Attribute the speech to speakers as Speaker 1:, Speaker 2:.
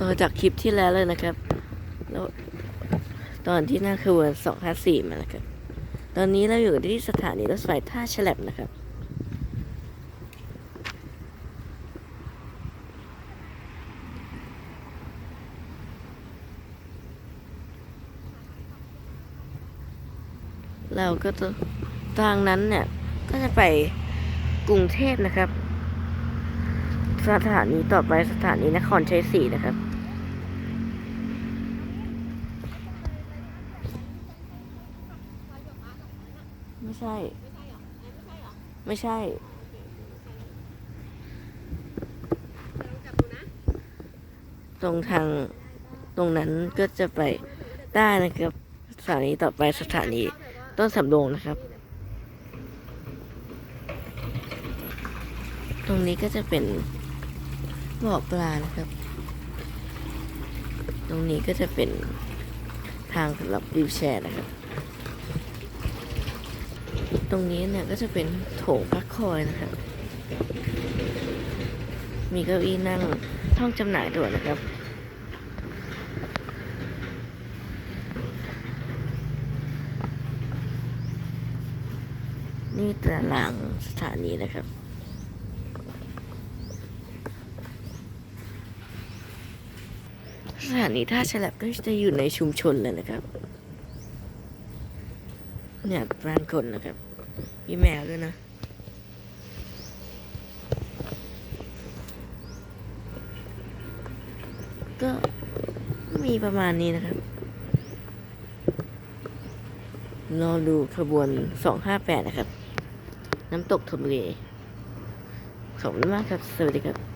Speaker 1: ต่อจากคลิปที่แล้วเลยนะครับ แล้วตอนที่นั่งขบวน254มานะครับ ตอนนี้เราอยู่ที่สถานีรถไฟท่าฉลับนะครับ เราก็จะทางนั้นเนี่ย ก็จะไปกรุงเทพนะครับ สถานีต่อไปสถานีนครชัยศรีนะครับ ไม่ใช่ ไม่ใช่ตรงทางตรงนั้นก็จะไปได้นะครับสถานีต่อไปสถานีต้นสำโรงนะครับ ตรงนี้ก็จะเป็นบ่อปลานะครับ ตรงนี้ก็จะเป็นทางสำหรับวิวแชร์นะครับ ตรงนี้เนี่ยก็จะเป็นโถงพักคอยนะครับ มีเก้าอี้นั่งห้องจำหน่ายด้วยนะครับ นี่ตารางสถานีนะครับสถานีท่าฉลับก็จะอยู่ในชุมชนเลยนะครับ เนี่ยบ้านคนนะครับ มีแมวด้วยนะ ก็มีประมาณนี้นะครับ รอดูขบวน258นะครับ น้ำตกธนบุรีขอบคุณมากครับ สวัสดีครับ